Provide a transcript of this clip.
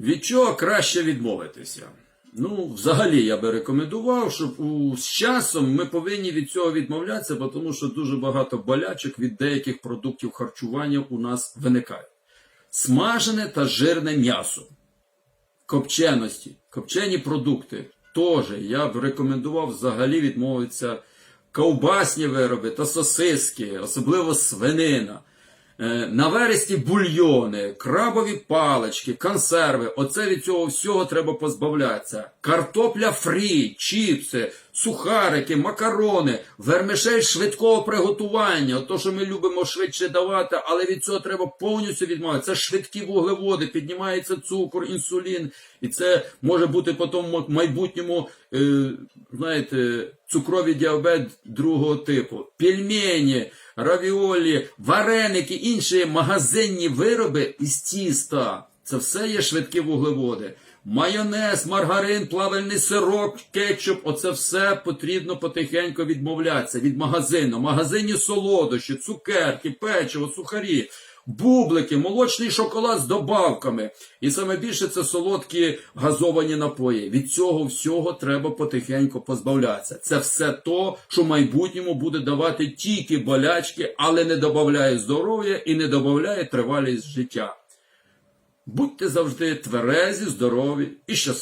Від чого краще відмовитися? Ну, взагалі, я би рекомендував, щоб у, з часом ми повинні від цього відмовлятися, тому що дуже багато болячок від деяких продуктів харчування у нас виникає. Смажене та жирне м'ясо, копченості, копчені продукти. Теж я б рекомендував взагалі відмовитися ковбасні вироби та сосиски, особливо свинина. Е, На вересті бульйони, крабові палички, консерви. Оце від цього всього треба позбавлятися. Картопля фрі, чіпси, сухарики, макарони, вермишель швидкого приготування. То, що ми любимо швидше давати, але від цього треба повністю відмовитися. Це швидкі вуглеводи, піднімається цукор, інсулін. І це може бути потім в майбутньому, е, знаєте, цукровий діабет другого типу. Пельмені, равіолі, вареники, інші магазинні вироби із тіста. Це все є швидкі вуглеводи. Майонез, маргарин, плавальний сироп, кетчуп оце все потрібно потихеньку відмовлятися від магазину. Магазинні солодощі, цукерки, печиво, сухарі, бублики, молочний шоколад з добавками. І саме більше це солодкі газовані напої. Від цього всього треба потихеньку позбавлятися. Це все то, що в майбутньому буде давати тільки болячки, але не додає здоров'я і не додає тривалість життя. Будьте завжди тверезі, здорові і щасливі.